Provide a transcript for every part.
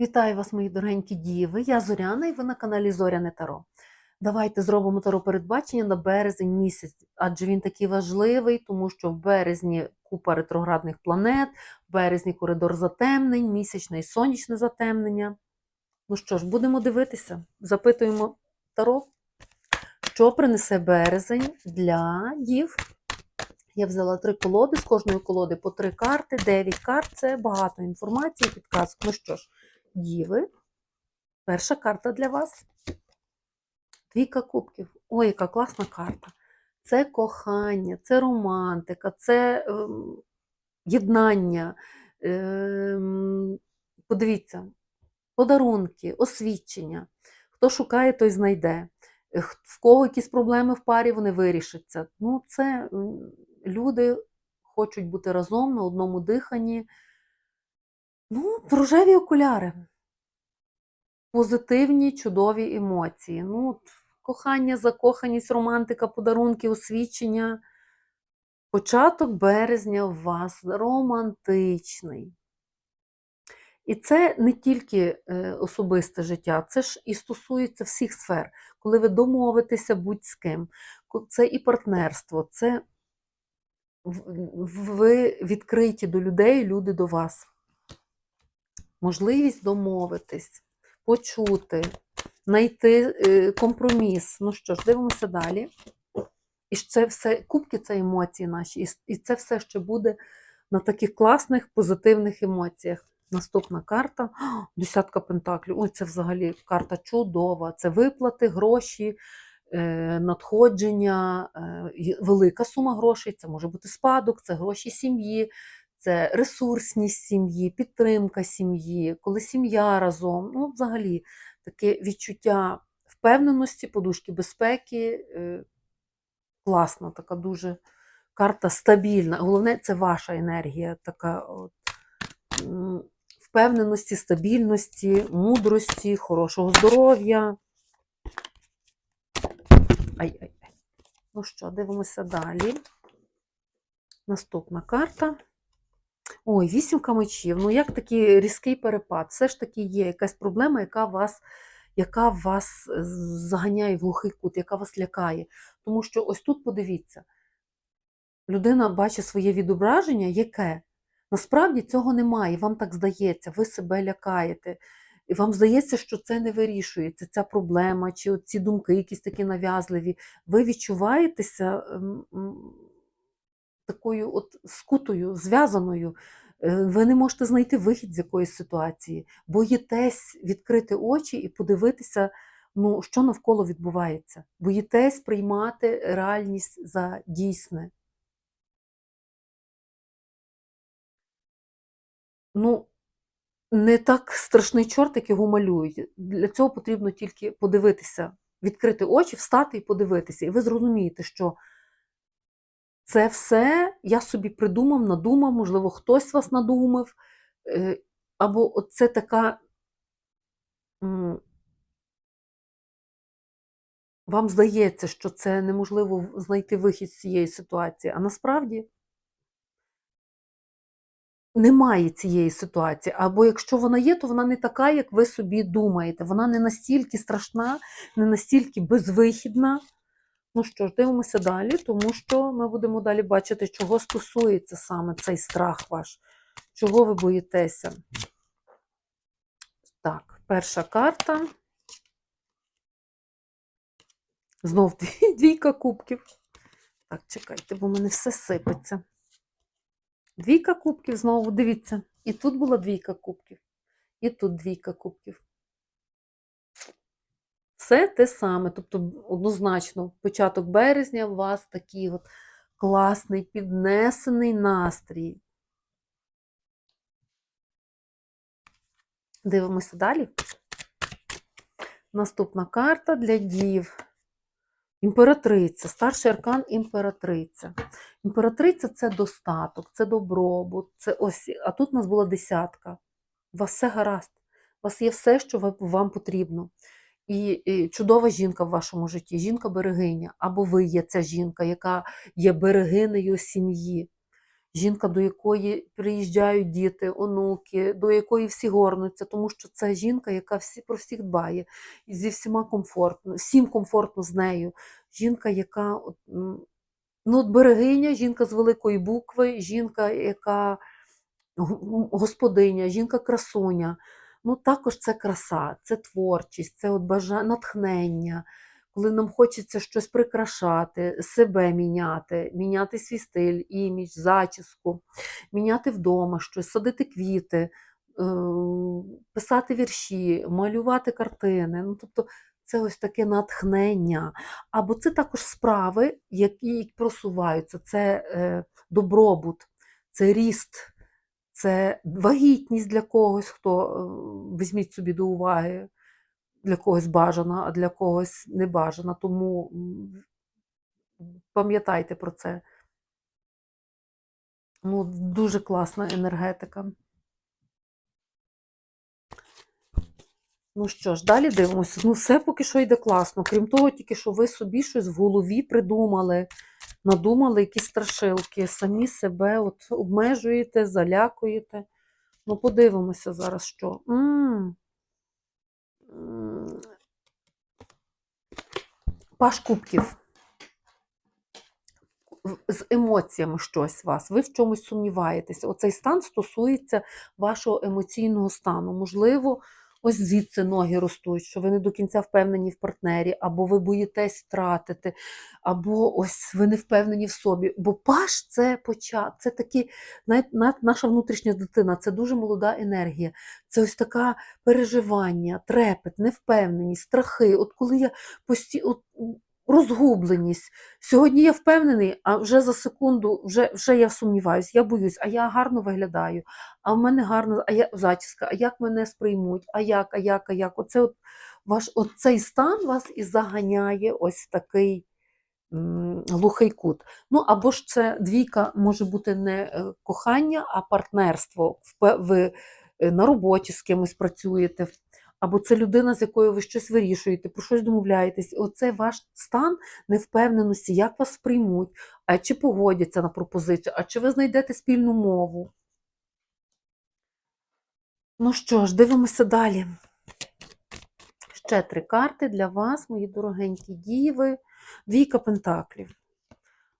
Вітаю вас, мої дорогенькі діви. Я Зоряна і ви на каналі Зоряне Таро. Давайте зробимо таро передбачення на березень місяць, адже він такий важливий, тому що в березні купа ретроградних планет, в березні коридор затемнень, місячне і сонячне затемнення. Ну що ж, будемо дивитися. Запитуємо таро, що принесе березень для дів. Я взяла три колоди, з кожної колоди по три карти, дев'ять карт це багато інформації, підказок. Ну що ж, Діви. Перша карта для вас. Двійка кубків. Ой, яка класна карта. Це кохання, це романтика, це ем, єднання. Ем, подивіться, подарунки, освідчення. Хто шукає, той знайде. В кого якісь проблеми в парі, вони вирішаться. Ну, це люди хочуть бути разом на одному диханні. Ну, рожеві окуляри. Позитивні, чудові емоції. Ну, кохання, закоханість, романтика, подарунки, освічення. Початок березня у вас романтичний. І це не тільки е, особисте життя, це ж і стосується всіх сфер. Коли ви домовитеся будь з ким, це і партнерство, це ви відкриті до людей, люди до вас можливість домовитись, почути, знайти е, компроміс. Ну що ж, дивимося далі. І це все, кубки це емоції наші, і це все ще буде на таких класних позитивних емоціях. Наступна карта десятка пентаклів. Ой, це взагалі карта чудова. Це виплати, гроші, е, надходження, е, велика сума грошей. Це може бути спадок, це гроші сім'ї, це ресурсність сім'ї, підтримка сім'ї, коли сім'я разом. Ну, взагалі, таке відчуття впевненості, подушки безпеки. е, Класна, така дуже карта стабільна. Головне, це ваша енергія, така от, впевненості, стабільності, мудрості, хорошого здоров'я. Ай-ай-ай. Ну що, дивимося далі. Наступна карта. Ой, вісімка мечів. Ну, як такий різкий перепад. Все ж таки є якась проблема, яка вас, яка вас е, заганяє в глухий кут, яка вас лякає. Тому що ось тут подивіться, людина бачить своє відображення, яке насправді цього немає. Вам так здається, ви себе лякаєте. І вам здається, що це не вирішується, ця проблема, чи ці думки якісь такі нав'язливі. Ви відчуваєтеся ем, такою от скутою, зв'язаною. Е, Ви не можете знайти вихід з якоїсь ситуації, боїтесь відкрити очі і подивитися, ну, що навколо відбувається. Боїтесь приймати реальність за дійсне. Ну, не так страшний чорт, як його малюють. Для цього потрібно тільки подивитися, відкрити очі, встати і подивитися. І ви зрозумієте, що це все я собі придумав, надумав, можливо, хтось вас надумав. е, Або це така. Вам здається, що це неможливо знайти вихід з цієї ситуації, а насправді немає цієї ситуації. Або якщо вона є, то вона не така, як ви собі думаєте. Вона не настільки страшна, не настільки безвихідна. Ну що ж, дивимося далі, тому що ми будемо далі бачити, чого стосується саме цей страх ваш, чого ви боїтеся. Так, перша карта. Знов двійка кубків. Так, чекайте, бо в мене все сипеться. Двійка кубків знову, дивіться. І тут була двійка кубків, і тут двійка кубків. Все те саме. Тобто, однозначно, початок березня у вас такий от класний, піднесений настрій. Дивимося далі. Наступна карта для дів. Імператриця, старший аркан імператриця. Імператриця це достаток, це добробут, це ось, а тут у нас була десятка. У вас все гаразд. У вас є все, що вам потрібно. І, і чудова жінка в вашому житті, жінка-берегиня, або ви є ця жінка, яка є берегинею сім'ї. жінка, до якої приїжджають діти, онуки, до якої всі горнуться, тому що це жінка, яка всі, про всіх дбає, і зі всіма комфортно, всім комфортно з нею. Жінка, яка ну, от берегиня, жінка з великої букви, жінка, яка господиня, жінка-красуня. Ну, також це краса, це творчість, це от бажа... натхнення, коли нам хочеться щось прикрашати, себе міняти, міняти свій стиль, імідж, зачіску, міняти вдома щось, садити квіти, е, писати вірші, малювати картини. Ну, тобто це ось таке натхнення. Або це також справи, які просуваються, це е, добробут, це ріст. Це вагітність для когось, хто е, візьміть собі до уваги, для когось бажана, а для когось не бажана. Тому пам'ятайте про це. Ну, дуже класна енергетика. Ну що ж, далі дивимося. Ну, все поки що йде класно. Крім того, тільки що ви собі щось в голові придумали, надумали якісь страшилки, самі себе от обмежуєте, залякуєте. Ну, подивимося зараз, що. М. М. Паш кубків. З емоціями щось вас, ви в чомусь сумніваєтеся. Оцей стан стосується вашого емоційного стану. Можливо, ось звідси ноги ростуть, що ви не до кінця впевнені в партнері, або ви боїтесь втратити, або ось ви не впевнені в собі. Бо паш це почат, це такі, навіть на- наша внутрішня дитина, це дуже молода енергія. Це ось така переживання, трепет, невпевненість, страхи. От коли я пості... розгубленість. Сьогодні я впевнений, а вже за секунду вже, вже я сумніваюсь, я боюсь, а я гарно виглядаю, а в мене гарна а я, зачіска, а як мене сприймуть, а як, а як, а як. Оце от, ваш, от цей стан вас і заганяє ось в такий м, глухий кут. Ну або ж це двійка може бути не е, кохання, а партнерство. Впе- Ви е, на роботі з кимось працюєте, або це людина, з якою ви щось вирішуєте, про щось домовляєтесь. Оце ваш стан невпевненості, як вас сприймуть, а чи погодяться на пропозицію, а чи ви знайдете спільну мову. Ну що ж, дивимося далі. Ще три карти для вас, мої дорогенькі діви. Двійка пентаклів.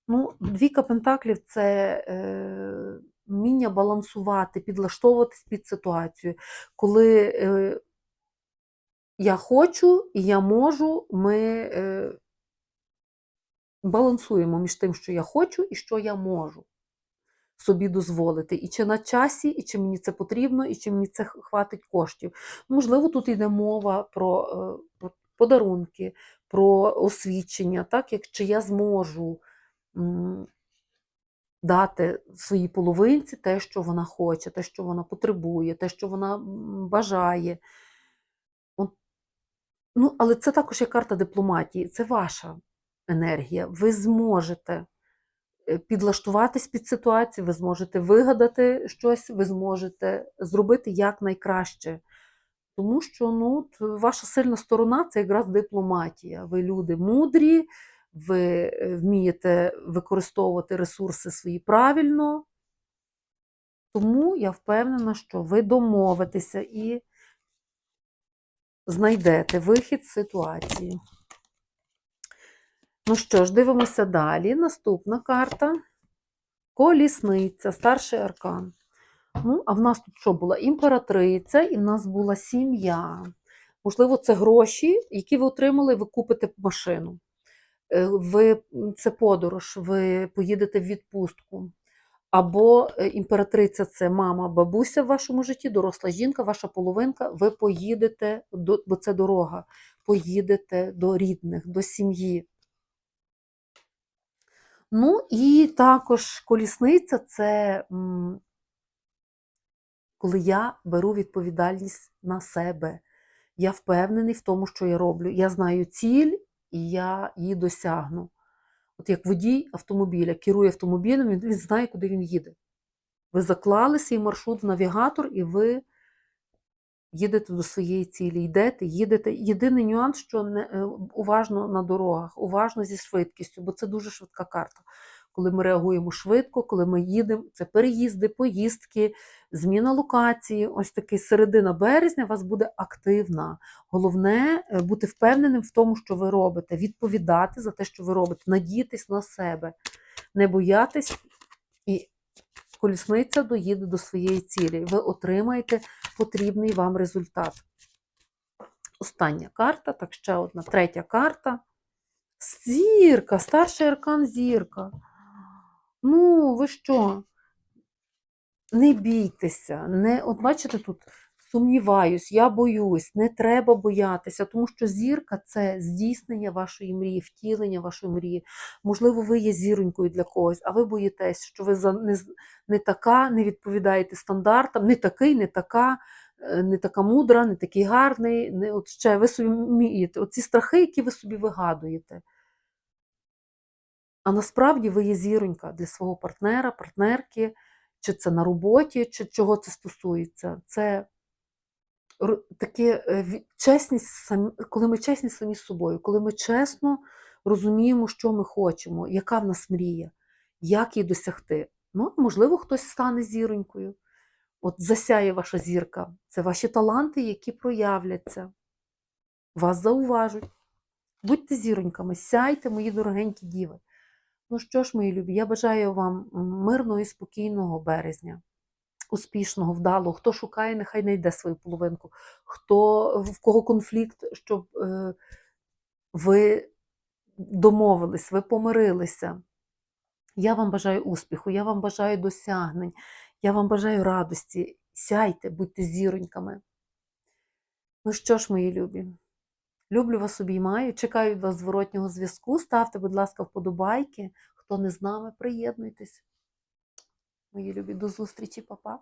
Ну, двійка пентаклів це е, вміння балансувати, підлаштовуватись під ситуацію. Коли е, я хочу я можу, ми е, балансуємо між тим, що я хочу і що я можу собі дозволити. І чи на часі, і чи мені це потрібно, і чи мені це хватить коштів. Можливо, тут йде мова про, е, подарунки, про освідчення, так, як чи я зможу м, дати своїй половинці те, що вона хоче, те, що вона потребує, те, що вона бажає. Ну, але це також є карта дипломатії, це ваша енергія. Ви зможете е, підлаштуватись під ситуацію, ви зможете вигадати щось, ви зможете зробити якнайкраще. Тому що ну, ваша сильна сторона це якраз дипломатія. Ви люди мудрі, ви е, вмієте використовувати ресурси свої правильно. Тому я впевнена, що ви домовитеся і знайдете вихід з ситуації. Ну що ж, дивимося далі. Наступна карта. Колісниця, старший аркан. Ну, а в нас тут що була? Імператриця, і в нас була сім'я. Можливо, це гроші, які ви отримали, ви купите машину. Е, Ви, це подорож, ви поїдете в відпустку. Або е, імператриця це мама, бабуся в вашому житті, доросла жінка, ваша половинка, ви поїдете, бо це дорога, поїдете до рідних, до сім'ї. Ну і також колісниця це коли я беру відповідальність на себе. Я впевнений в тому, що я роблю. Я знаю ціль і я її досягну. От як водій автомобіля керує автомобілем, він, він знає, куди він їде. Ви заклали свій маршрут в навігатор, і ви їдете до своєї цілі, йдете, їдете. Єдиний нюанс, що не, е, уважно на дорогах, уважно зі швидкістю, бо це дуже швидка карта. Коли ми реагуємо швидко, коли ми їдемо. Це переїзди, поїздки, зміна локації. Ось такий середина березня вас буде активна. Головне е, бути впевненим в тому, що ви робите, відповідати за те, що ви робите, надіятись на себе, не боятись, і колісниця доїде до своєї цілі. Ви отримаєте потрібний вам результат. Остання карта, так ще одна, третя карта. Зірка, старший аркан зірка. Ну, ви що? Не бійтеся, не, от бачите тут, сумніваюсь, я боюсь, не треба боятися, тому що зірка це здійснення вашої мрії, втілення вашої мрії. Можливо, ви є зіронькою для когось, а ви боїтесь, що ви не, не така, не відповідаєте стандартам, не такий, не така, е, не така мудра, не такий гарний. Не, от ще ви собі вмієте. Оці страхи, які ви собі вигадуєте. А насправді ви є зіронька для свого партнера, партнерки, чи це на роботі, чи чого це стосується. Це таке е, чесність, коли ми чесні самі з собою, коли ми чесно розуміємо, що ми хочемо, яка в нас мрія, як її досягти. Ну, можливо, хтось стане зіронькою. От засяє ваша зірка. Це ваші таланти, які проявляться. Вас зауважуть. Будьте зіроньками, сяйте, мої дорогенькі діви. Ну що ж, мої любі, я бажаю вам мирного і спокійного березня, успішного, вдалого. Хто шукає, нехай знайде свою половинку. Хто в кого конфлікт, щоб е, ви домовились, ви помирилися. Я вам бажаю успіху, я вам бажаю досягнень, я вам бажаю радості. Сяйте, будьте зіроньками. Ну що ж, мої любі, люблю вас обіймаю, чекаю від вас зворотнього зв'язку. Ставте, будь ласка, вподобайки. Хто не з нами, приєднуйтесь. Мої любі, до зустрічі, папа.